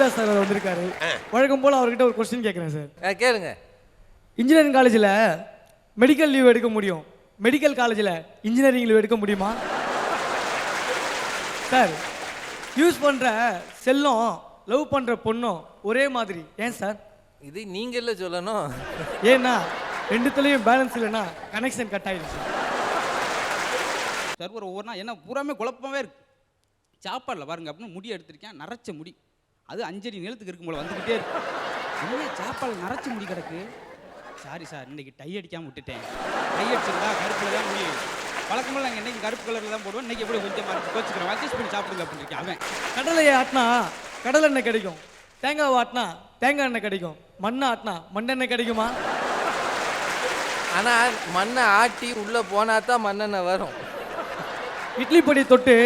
ராஜா sir வந்திருக்காரு. வழக்கம் போல் அவர்கிட்ட ஒரு கொஸ்டின் கேட்குறேன் சார். கேளுங்க. இன்ஜினியரிங் காலேஜில் மெடிக்கல் லீவ் எடுக்க முடியும். மெடிக்கல் காலேஜில் இன்ஜினியரிங் லீவ் எடுக்க முடியுமா? சார் யூஸ் பண்ணுற செல்லும் லவ் பண்ணுற பொண்ணும் ஒரே மாதிரி. ஏன் சார் இது நீங்கள்ல சொல்லணும். ஏன்னா ரெண்டுத்துலேயும் பேலன்ஸ் இல்லைன்னா கனெக்ஷன் கட் ஆயிடுச்சு சர்வர் ஒவ்வொரு நாள் என்ன பூராமே குழப்பமாவே இருக்கு. சாப்பாடில் பாருங்க அப்படின்னு முடி எடுத்திருக்கேன் நரைச்ச முடி. அது அஞ்சடி நிலத்துக்கு இருக்கும் போல வந்துக்கிட்டே இருக்கு. என்ன சாப்பாடு நரைச்ச முடி கிடக்கு? சாரி சார் இன்னைக்கு டை அடிக்காம விட்டுட்டேன். டை அடிச்சிருந்தா கருப்பில் தான் முடி. வழக்கமாக நாங்கள் இன்னைக்கு கருப்பு கலரில் தான் போடுவோம். இன்னைக்கு எப்படி கொஞ்சம் மறைச்சு கோச்சிக்கிறோம் அட்ஜஸ்ட் பண்ணி சாப்பிடுங்க அப்படின்னு இருக்கேன் அவன். கடலையை ஆட்டினா கடல் எண்ணெய் கிடைக்கும். தேங்காய் ஆட்டினா தேங்காய் எண்ணெய் கிடைக்கும். மண்ணை ஆட்டினா மண்ணெண்ணெய் கிடைக்குமா? ஆனா மண்ணை ஆட்டி உள்ள போனா தான் மண்ணெண்ணெய் வரும். இட்லி பொடி தொட்டு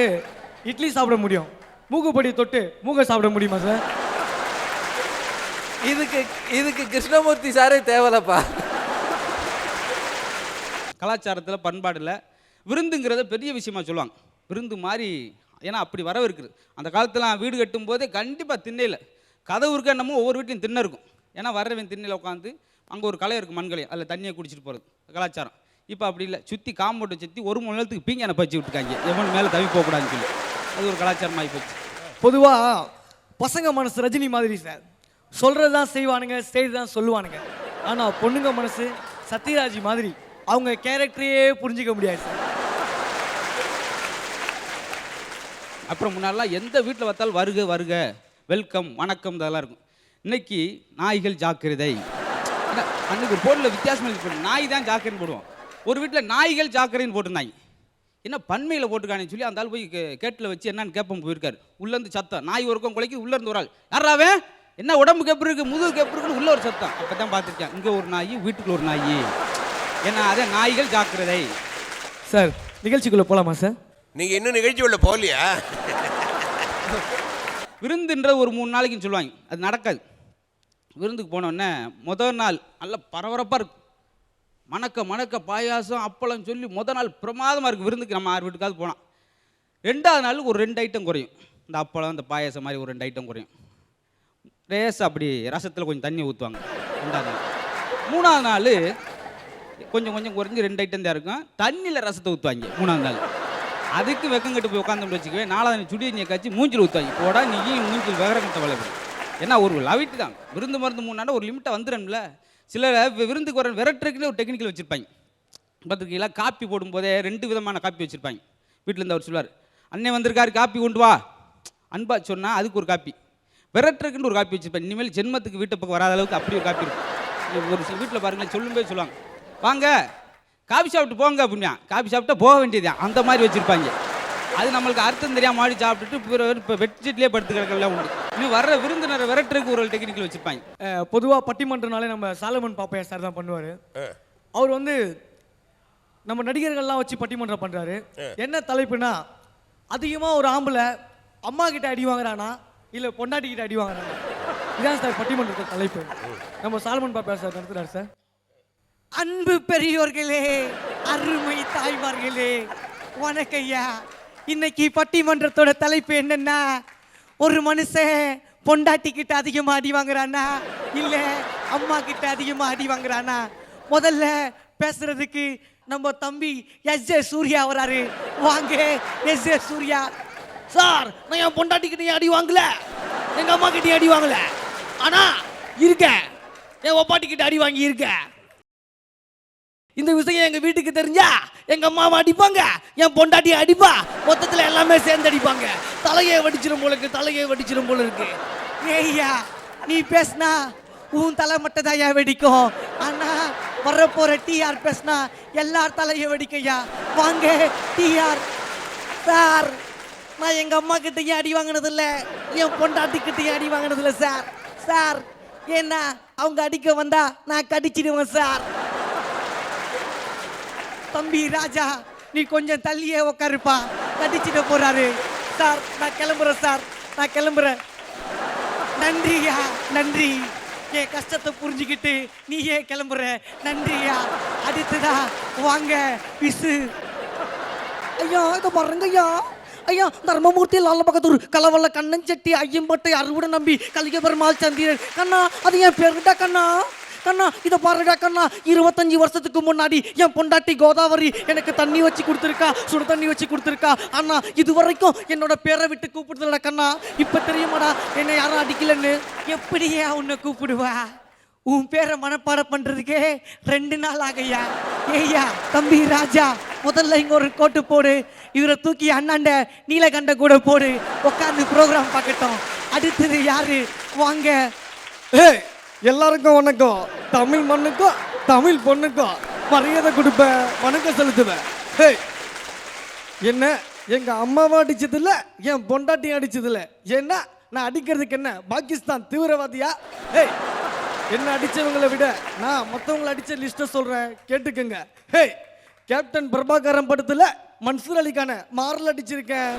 இட்லி சாப்பிட முடியும். மூக்கு பொடி தொட்டு மூக்கை சாப்பிட முடியுமா சார் இதுக்கு இதுக்கு கிருஷ்ணமூர்த்தி சாரே தேவலப்பா. கலாச்சாரத்தில் பண்பாடில் விருந்துங்கிறத பெரிய விஷயமா சொல்லுவாங்க. விருந்து மாதிரி ஏன்னா அப்படி வரவு இருக்குது. அந்த காலத்தில் வீடு கட்டும் போதே கண்டிப்பாக திண்ணையில் கதவு இருக்க என்னமோ ஒவ்வொரு வீட்லையும் திண்ணை இருக்கும். ஏன்னா வர்றவன் திண்ணையில் உட்காந்து அங்கே ஒரு கலை இருக்குது மண்கலை அதில் தண்ணியை குடிச்சிட்டு போகிறது கலாச்சாரம். இப்போ அப்படி இல்லை. சுற்றி காம்பவுண்டை சுற்றி ஒரு மணி நேரத்துக்கு பீங்கான பச்சு விட்டுருக்காங்க. எவன் மேலே தவி போகக்கூடாதுன்னு சொல்லி. அது ஒரு கலாச்சாரம் ஆகி போச்சு. பொதுவாக பசங்க மனசு ரஜினி மாதிரி சார். சொல்கிறது தான் செய்வானுங்க செய்து தான் சொல்லுவானுங்க. ஆனால் பொண்ணுங்க மனசு சத்யராஜ் மாதிரி. அவங்க கேரக்டரையே புரிஞ்சிக்க முடியாது சார். அப்புறம் முன்னாடிலாம் எந்த வீட்டில் பார்த்தாலும் வருக வருக வெல்கம் வணக்கம் இதெல்லாம் இருக்கும். இன்னைக்கு நாய்கள் ஜாக்கிரதை. அன்னைக்கு ஒரு போர்டில் வித்தியாசமாக நாய் தான் ஜாக்கிரன்னு போடுவோம். ஒரு வீட்டில் நாய்கள் ஜாக்கிரதைன்னு போட்டிருந்தாங்க. என்ன பன்மையில் போட்டுக்கானு சொல்லி அந்த ஆள் போய் கேட்டில் வச்சு என்னன்னு கேட்போம் போயிருக்காரு. உள்ளேருந்து சத்தம். நாய் ஒருக்கம் குலைக்கு உள்ளேருந்து ஒரு ஆள். யாராவே என்ன உடம்பு கெப்பு இருக்கு? முதுகு கெப்பு இருக்குன்னு உள்ள ஒரு சத்தம். அப்போ தான் பார்த்துருக்கேன். இங்கே ஒரு நாய் வீட்டுக்குள்ள ஒரு நாய். ஏன்னா அதே நாய்கள் ஜாக்கிரதை. சார் நிகழ்ச்சிக்குள்ளே போகலாமா சார்? நீங்க இன்னும் நிகழ்ச்சி உள்ள போகலையா? விருந்துன்ற ஒரு மூணு நாளைக்குன்னு சொல்லுவாங்க. அது நடக்காது. விருந்துக்கு போனோடனே முதல் நாள் நல்ல பரபரப்பாக இருக்கும் மணக்க மணக்க பாயாசம் அப்பளம் சொல்லி முத நாள் பிரமாதமாக இருக்குது விருந்துக்கு நம்ம ஆறு வீட்டுக்காவது போனோம் ரெண்டாவது நாள் ஒரு ரெண்டு ஐட்டம் குறையும். இந்த அப்பளம் இந்த பாயாசம் மாதிரி ஒரு ரெண்டு ஐட்டம் குறையும். ரேஸ் அப்படி ரசத்தில் கொஞ்சம் தண்ணி ஊற்றுவாங்க ரெண்டாவது நாள். மூணாவது நாள் கொஞ்சம் கொஞ்சம் குறைஞ்சி ரெண்டு ஐட்டம் தான் இருக்கும். தண்ணியில் ரசத்தை ஊற்றுவாங்க மூணாவது நாள். அதுக்கு வெக்கம் கட்டு போய் உட்காந்து வச்சுக்கவே நாலாவது நாள் சுடி மூஞ்சில் ஊற்றுவாங்க போடா நீ மூஞ்சில் விவரங்கட்ட வளர்ப்பு ஏன்னா ஒரு லவிட்டு தான். விருந்து மருந்து மூணு நாள் ஒரு லிமிட்டாக வந்துடும்ல சில விருந்துக்கு வர விரட்டுறதுக்குன்னு ஒரு டெக்னிக்கல் வச்சுருப்பாங்க. பார்த்துருக்கீங்களா? காப்பி போடும்போதே ரெண்டு விதமான காப்பி வச்சுருப்பாங்க. வீட்டில் இருந்து அவர் சொல்லுவார் அண்ணே வந்திருக்காரு காப்பி கொண்டு வா. அன்பா சொன்னால் அதுக்கு ஒரு காப்பி. விரட்டுறதுக்குன்னு ஒரு காப்பி வச்சுருப்பேன் இனிமேல் ஜென்மத்துக்கு வீட்டு பக்கம் வராத அளவுக்கு அப்படி ஒரு காப்பி இருக்கும். ஒரு சில வீட்டில் பாருங்களேன் சொல்லும்போது சொல்லுவாங்க வாங்க காபி சாப்பிட்டு போங்க அப்படின்னா காஃபி சாப்பிட்டா போக வேண்டியதுதான். அந்த மாதிரி வச்சுருப்பாங்க. அது நம்மளுக்கு அர்த்தம் தெரியாம மாடி சாப்பிட்டுட்டு இப்போ வெட்ஜெட்லேயே படுத்து கிடக்கலாம் உண்டு. இன்னும் வர்ற விருந்தினரை விரட்டுறதுக்கு ஒரு டெக்னிக்கல் வச்சுருப்பாங்க பொதுவாக பட்டிமன்றனாலே நம்ம சாலமன் பாப்பையா சார் தான் பண்ணுவார். அவர் வந்து நம்ம நடிகர்கள்லாம் வச்சு பட்டிமன்றம் பண்ணுறாரு என்ன தலைப்புனா அதிகமாக ஒரு ஆம்பளை அம்மா கிட்ட அடி வாங்குறானா இல்லை பொண்டாட்டி கிட்ட அடி வாங்குறானா? இதான் சார் பட்டிமன்றத்தோட தலைப்பு. நம்ம சாலமன் பாப்பையா சார் நடத்துறாரு சார் அன்பு பெரியோர்களே அருமை தாய்மார்களே வணக்கய்யா இன்னைக்கு பட்டிமன்றத்தோட தலைப்பு என்னன்னா ஒரு மனுஷன் பொண்டாட்டி கிட்ட அதிகமா அடி வாங்குறானா இல்ல அம்மா கிட்ட அதிகமா அடி வாங்குறானா முதல்ல பேசுறதுக்கு நம்ம தம்பி எஸ் ஜே சூர்யா வராரு. வாங்க எஸ் ஜே சூர்யா. சார் நான் என் பொண்டாட்டி கிட்ட அடி வாங்கல? எங்க அம்மா கிட்டே அடி வாங்கல? ஆனா இருக்கேன். என் ஒப்பாட்டி கிட்ட அடி வாங்கி இருக்கேன் இந்த விஷயம் எங்க வீட்டுக்கு தெரிஞ்சா எங்க அம்மாவை அடிப்பாங்க என் பொண்டாட்டியை அடிப்பா. மொத்தத்துல எல்லாமே சேர்ந்து அடிப்பாங்க. தலையை வடிச்சிடும் போல இருக்கு தலையை வடிச்சிடும் போல இருக்கு. ஏய்யா நீ பேசினா உன் தலை மட்டும் தான் ஏன் வெடிக்கும்? ஆனா வரப்போற டிஆர் பேசினா எல்லார் தலையை வெடிக்கையா வாங்க டிஆர் சார் நான் எங்க அம்மா கிட்டயும் அடி வாங்கினது இல்ல என் பொண்டாட்டி கிட்டேயும் அடி வாங்கினது இல்ல சார். சார் ஏன்னா அவங்க அடிக்க வந்தா நான் கடிச்சிடுவேன் சார். தம்பி ராஜா நீ கொஞ்சம் தள்ளியே உட்காருப்பா கடிச்சிட போறாரு. சார் நான் கிளம்புறேன் சார். நான் கிளம்புறேன். நன்றியா நன்றி. என் கஷ்டத்தை புரிஞ்சுக்கிட்டு நீயே கிளம்புற. நன்றியா. அடுத்ததா வாங்க விசு. ஐயா இதை பாருங்க ஐயா. ஐயா தர்மமூர்த்தி லால பகதூர் கலவல்ல கண்ணன் செட்டி ஐயம்பட்டை அறுவடை நம்பி கலிகபெருமாள் சந்திரன். கண்ணா அது என் பேருடா கண்ணா. கண்ணா இதை பாருடா கண்ணா இருபத்தஞ்சு வருஷத்துக்கு முன்னாடி என் பொண்டாட்டி கோதாவரி எனக்கு தண்ணி வச்சு கொடுத்துருக்கா சுடு தண்ணி வச்சு கொடுத்துருக்கா. அண்ணா இது வரைக்கும் என்னோட பேரை விட்டு கூப்பிடுதுல கண்ணா. இப்போ தெரியுமாடா என்னை யாரும் அடிக்கலன்னு? எப்படியா உன்னை கூப்பிடுவா? உன் பேரை மனப்பாடம் பண்ணுறதுக்கே ரெண்டு நாள் ஆகையா? ஏய்யா தம்பி ராஜா முதல்ல இங்கே ஒரு கோட்டு போடு. இவரை தூக்கி அண்ணாண்ட நீலகண்ட கூட போடு. உட்காந்து ப்ரோக்ராம் பார்க்கட்டும். அடுத்தது யாரு? வாங்க. ஏய் எல்லாருக்கும் வணக்கம். தமிழ் மண்ணுக்கும் தமிழ் பொண்ணுக்கும் மரியாதை கொடுப்பேன் வணக்கம் செலுத்துவேன். ஹே என்ன? எங்கள் அம்மாவை அடித்ததில்ல என் பொண்டாட்டியும் அடித்ததில்ல ஏன்னா நான் அடிக்கிறதுக்கு என்ன? பாகிஸ்தான் தீவிரவாதியா? ஹே என்ன அடித்தவங்களை விட நான் மற்றவங்களை அடித்த லிஸ்ட்டை சொல்கிறேன் கேட்டுக்கோங்க. ஹேய். கேப்டன் பிரபாகரன் படத்தில் மன்சூர் அலிக்கான மாரல் அடிச்சிருக்கேன்.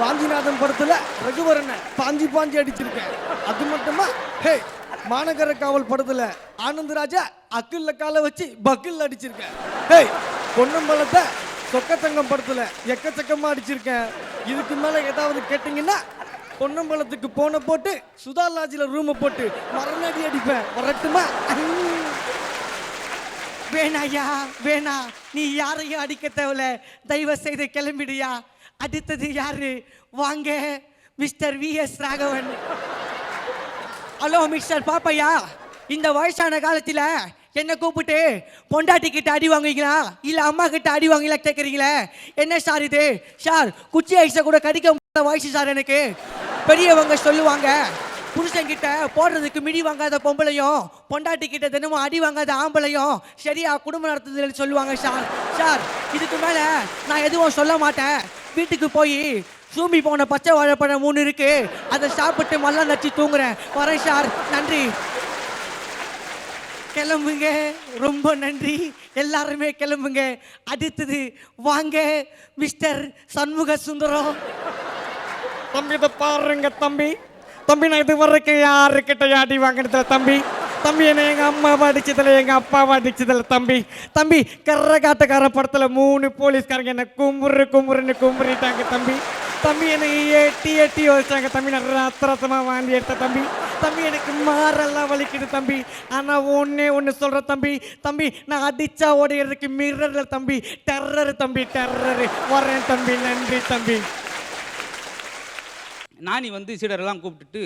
வாஞ்சிநாதன் படத்தில் ரகுவரனை பாஞ்சி பாஞ்சி அடிச்சிருக்கேன். அது மட்டுமா? ஹேய். மாநகர காவல் படத்துல ஆனந்தராஜா அக்கில்ல காலை வச்சு பக்கில் அடிச்சிருக்கேன் ஹேய் பொன்னம்பலத்தை சொக்கத்தங்கம் படத்துல எக்கச்சக்கமா அடிச்சிருக்கேன் இதுக்கு மேல ஏதாவது கேட்டீங்கன்னா பொன்னம்பலத்துக்கு போன போட்டு சுதா லாஜில ரூமை போட்டு மரணடி அடிப்பேன். வரட்டுமா? வேணாயா வேணா. நீ யாரையும் அடிக்க தேவையில்ல தயவு செய்து கிளம்பிடுயா அடுத்தது யாரு? வாங்க mister V S Raghavan. Hello mister Pappaiah இந்த வயசான காலத்தில் என்னை கூப்பிட்டு பொண்டாட்டி கிட்ட அடி வாங்குவீங்களா இல்லை அம்மா கிட்ட அடி வாங்கலாம் கேட்குறீங்களே என்ன சார் இது? சார் குச்சி ஐஸை கூட கடிக்க முடியாத வயசு சார் எனக்கு. பெரியவங்க சொல்லுவாங்க புருஷன் கிட்ட போடுறதுக்கு மிடி வாங்காத பொம்பளையும் பொண்டாட்டி கிட்ட தினமும் அடி வாங்காத ஆம்பளையும் சரியா குடும்பம் நடத்துதுன்னு சொல்லுவாங்க சார் சார் இதுக்கு மேலே நான் எதுவும் சொல்ல மாட்டேன். வீட்டுக்கு போய் சூம்பி போன பச்சை வாழைப்பழம் மூணு இருக்கு. அதை சாப்பிட்டு மல்லா நச்சு தூங்குறேன். வரேன் சார். நன்றி. கிளம்புங்க. ரொம்ப நன்றி. எல்லாருமே கிளம்புங்க. அடுத்தது வாங்க மிஸ்டர் சண்முக சுந்தரம். தம்பி இதை பாருங்க தம்பி. தம்பி நான் இது வரைக்கும் யாருக்கிட்ட அடி வாங்கினதுல தம்பி. தம்பி என்ன எங்கள் அம்மாவை அடிச்சதுல எங்கள் அப்பாவை அடிச்சதுல தம்பி. தம்பி கர்ற படத்தில் மூணு போலீஸ்காரங்க என்ன கும்புறு கும்புறுன்னு கும்புறிட்டாங்க தம்பி. தம்பி என்னை எட்டி எட்டி வச்சாங்க. தம்பி நான் ரத்த ரத்தமா எடுத்த தம்பி. தம்பி எனக்கு மாறெல்லாம் வலிக்குது தம்பி. ஆனால் ஒன்றே ஒன்று சொல்கிறேன் தம்பி. தம்பி நான் அடிச்சா ஓடையிறதுக்கு மிரரில் தம்பி. டெர்ரரு தம்பி டெர்ரரு வரேன் தம்பி நன்றி தம்பி. நானி வந்து சீடரெல்லாம் கூப்பிட்டுட்டு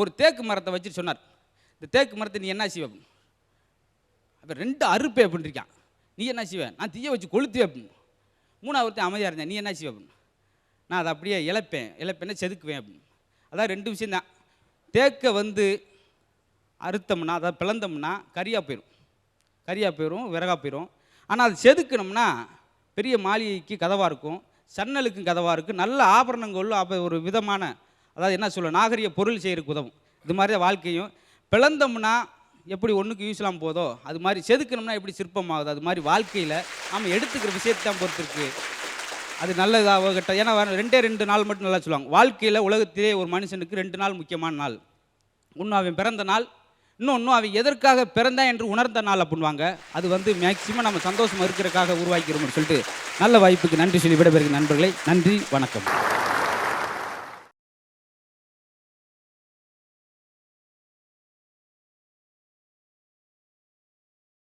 ஒரு தேக்கு மரத்தை வச்சுட்டு சொன்னார். இந்த தேக்கு மரத்தை நீ என்ன செய்வ? அப்போ ரெண்டு அறுப்பே அப்படின்றிருக்கான் நீ என்ன செய்வேன் நான் தீய வச்சு கொளுத்துவேன் அப்படின்னு. மூணாவது அமைதியாக இருந்தேன். நீ என்ன செய்வ அப்படின்னு. நான் அதை அப்படியே இழப்பேன் இழப்பேன்னா செதுக்குவேன் அப்படின்னு. அதான் ரெண்டு விஷயந்தான் தேக்கை வந்து அறுத்தம்னா அதாவது பிளந்தோம்னா கரியாக போயிடும் கரியாக போயிடும் விறகா போயிடும் ஆனால் அது செதுக்கணும்னா பெரிய மாளிகைக்கு கதவாக இருக்கும் சன்னலுக்கும் கதவாக இருக்கும். நல்ல ஆபரணங்களும் அப்போ ஒரு விதமான அதாவது என்ன சொல்ல நாகரிக பொருள் செய்கிறதுக்கு உதவும். இது மாதிரி தான் வாழ்க்கையும். பிளந்தோம்னா எப்படி ஒன்றுக்கு யூஸ் இல்லாமல் போதோ அது மாதிரி செதுக்கணும்னா எப்படி சிற்பமாகுது? அது மாதிரி வாழ்க்கையில் நம்ம எடுத்துக்கிற விஷயத்தை தான் பொறுத்து அது நல்லதாக கட்ட. ஏன்னா ரெண்டே ரெண்டு நாள் மட்டும் நல்லா சொல்லுவாங்க. வாழ்க்கையில் உலகத்திலே ஒரு மனுஷனுக்கு ரெண்டு நாள் முக்கியமான நாள். ஒன்று அவன் பிறந்த நாள் இன்னொன்று அவன் எதற்காக பிறந்தான் என்று உணர்ந்த நாள் அப்படின்வாங்க அது வந்து மேக்சிமம் நம்ம சந்தோஷமாக இருக்கிறக்காக உருவாக்கிறோம்னு சொல்லிட்டு நல்ல வாய்ப்புக்கு நன்றி சொல்லி விடைபெறுகிற நண்பர்களை. நன்றி வணக்கம்.